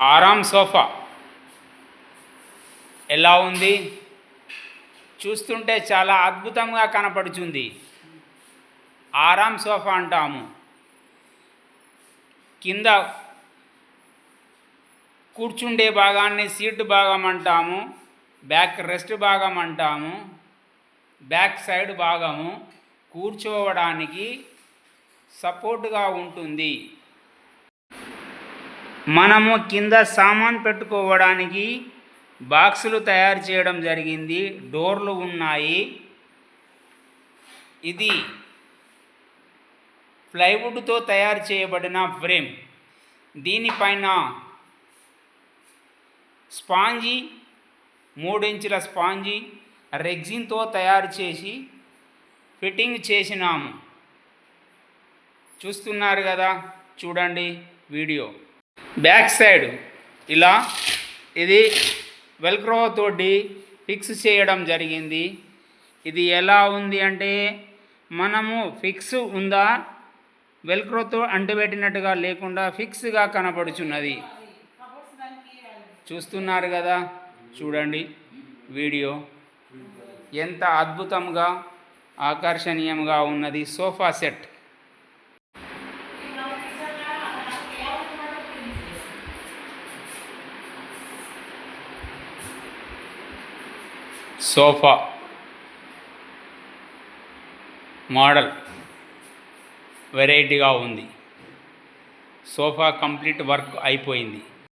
ఆరామ్ సోఫా. ఎలా ఉంది? చూస్తుంటే చాలా అద్భుతంగా కనపడుచుంది. ఆరామ్ సోఫా అంటాము. కింద కూర్చుండే భాగాన్ని సీట్ భాగం అంటాము. బ్యాక్ రెస్ట్ భాగం అంటాము. బ్యాక్ సైడ్ భాగము కూర్చోవడానికి సపోర్ట్గా ఉంటుంది. మనము కింద సామాన్ పెట్టుకోవడానికి బాక్సులు తయారు చేయడం జరిగింది. డోర్లు ఉన్నాయి. ఇది ప్లైవుడ్తో తయారు చేయబడిన ఫ్రేమ్. దీనిపైన స్పాంజీ మూడించుల స్పాంజీ రెగ్జిన్తో తయారు చేసి ఫిట్టింగ్ చేసినాము. చూస్తున్నారు కదా చూడండి వీడియో. బ్యాక్ సైడ్ ఇలా ఇది వెల్క్రో తోటి ఫిక్స్ చేయడం జరిగింది. ఇది ఎలా ఉంది అంటే మనము ఫిక్స్ ఉందా? వెల్క్రోతో అంటుపెట్టినట్టుగా లేకుండా ఫిక్స్గా కనపడుచున్నది. చూస్తున్నారు కదా? చూడండి వీడియో. ఎంత అద్భుతంగా ఆకర్షణీయంగా ఉన్నది సోఫా సెట్. సోఫా మోడల్ వెరైటీగా ఉంది. సోఫా కంప్లీట్ వర్క్ అయిపోయింది.